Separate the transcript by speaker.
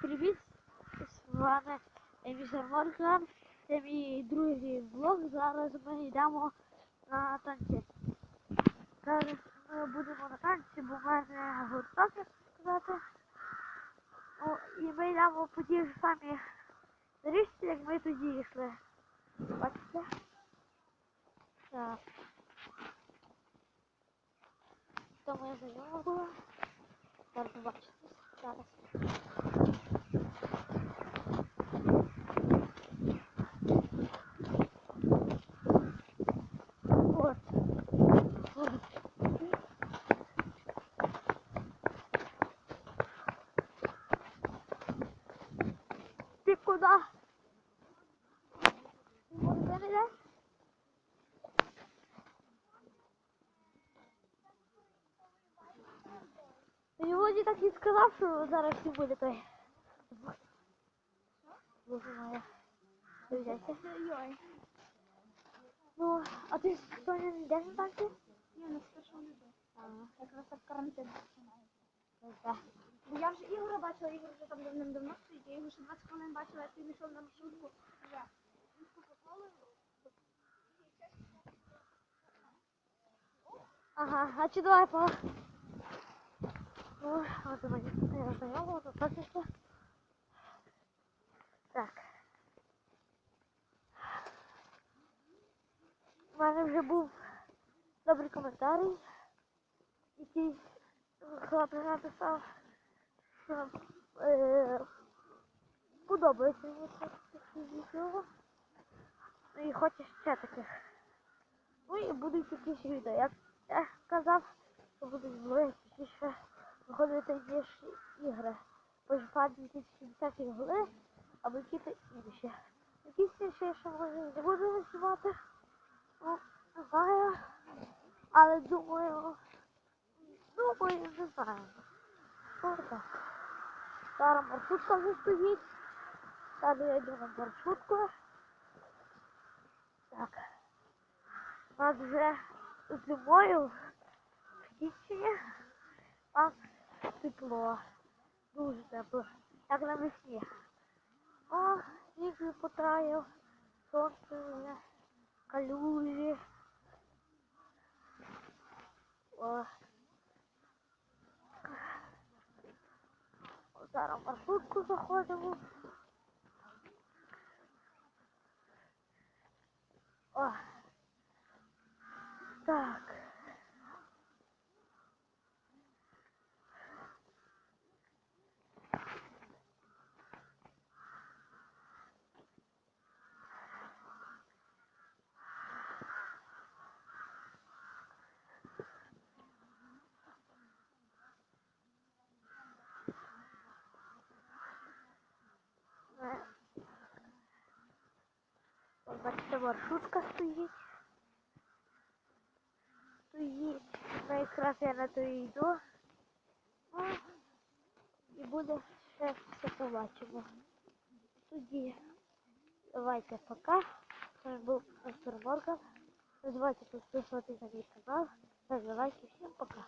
Speaker 1: привіт! З вами містер Морган. Це мій другий влог. Зараз ми йдемо на танці. Зараз ми будемо на танці, бо в мене гурток, як сказати. Ну, і ми йдемо по тій ж самій доріжці, як ми тоді йшли. Бачите? Так. То ми знайомо було. Зараз побачите. Зараз. Куда? Можешь залезать? Так і сказав, що зараз всі буде той. Боже моя. Ну, а ти Соня не йдеш на танці?
Speaker 2: ні, ну спершу не йду. Якраз так карантин починається.
Speaker 1: Ну,
Speaker 2: я вже Ігора бачила, Ігор вже там давним-давно стоїть, я його ще 20 хвилин бачила, як він йшов на маршрутку.
Speaker 1: Ага, а чи давай по... Ну, от мене я знайомо, то так ще. Так. У мене вже був добрий коментарій, який хлопець написав, що е, подобається мені це таке відео. Ну і хоче ще таких. Ну і будуть якісь відео. Як я казав, що будуть влоги частіше виходити ніж ігри. По FIFA 2010 голи, або якісь інші. Якісь інші ще може не буду знімати. Ну, не знаю. Але думаю, думаю, не знаю. Що так. Зараз маршрутка вже стоїть. Далі я йду на маршрутку. Так. У нас вже зимою в Дічині у тепло. Дуже тепло. Як на весні. О, сніг потаяв. Сонце вже. Калюжі. О. Зараз маршрутку заходимо. О. Так. Е, от маршрутка стоїть. Стоїть. Ну, якраз я на то йду. Ну, і буде ще все побачимо. Тоді давайте пока. З вами був Мастер Морган. Не підписуватись на мій канал. Ставте лайки. Всім пока.